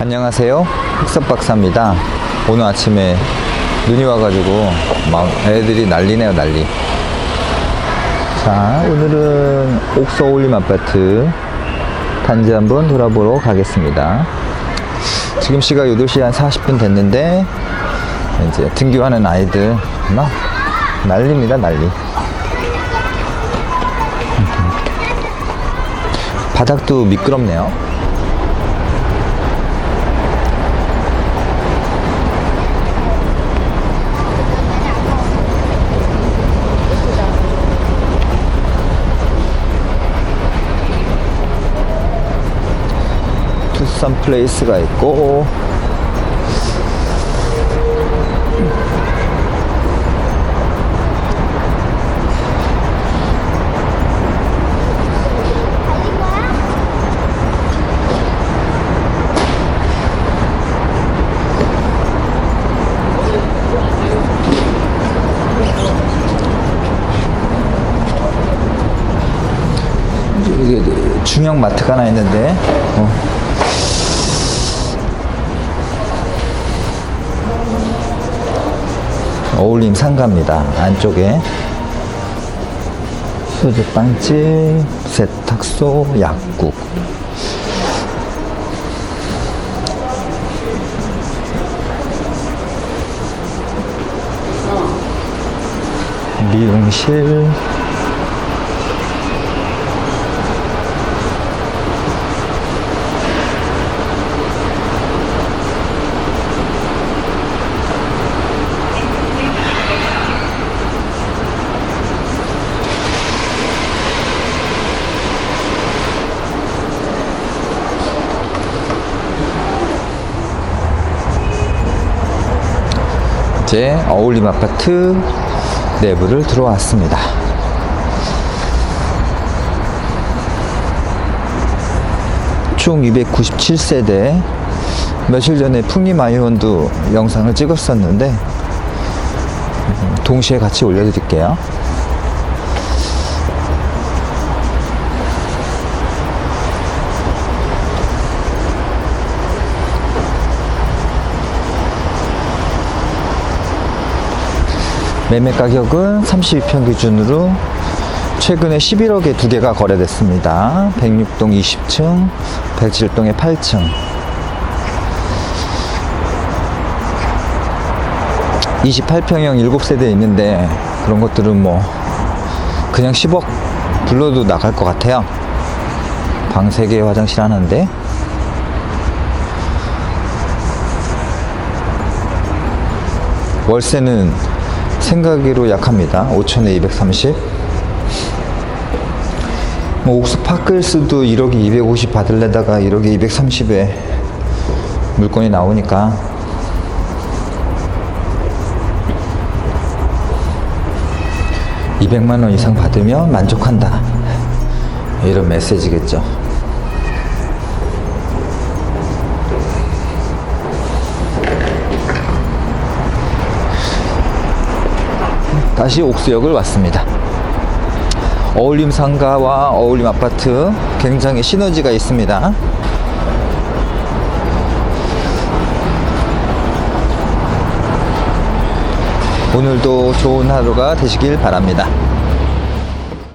안녕하세요. 흑석박사입니다. 오늘 아침에 눈이 와가지고 막 애들이 난리네요, 난리. 자, 오늘은 옥서 올림 아파트 단지 한번 돌아보러 가겠습니다. 지금 시각 8시 한 40분 됐는데, 이제 등교하는 아이들 막 난리입니다, 난리. 바닥도 미끄럽네요. 투썸 플레이스가 있고 중형 마트가 하나 있는데 어. 어울림 상가입니다. 안쪽에 수제빵집, 세탁소, 약국. 미용실, 이제 어울림 아파트 내부를 들어왔습니다. 총 297세대 며칠 전에 풍림 아이원도 영상을 찍었었는데 음, 동시에 같이 올려드릴게요. 매매 가격은 32평 기준으로 최근에 11억에 두 개가 거래됐습니다. 106동 20층, 107동에 8층. 28평형 7세대 있는데 그런 것들은 뭐 그냥 10억 불러도 나갈 것 같아요. 방 3개 화장실 하나인데 월세는 생각으로 약합니다. 5천에 230. 뭐 옥수 파클스도 1억에 250 받을래다가 1억에 230에 물건이 나오니까 (200만 원) 이상 받으면 만족한다 이런 메시지겠죠 다시 옥수역을 왔습니다. 어울림 상가와 어울림 아파트 굉장히 시너지가 있습니다. 오늘도 좋은 하루가 되시길 바랍니다.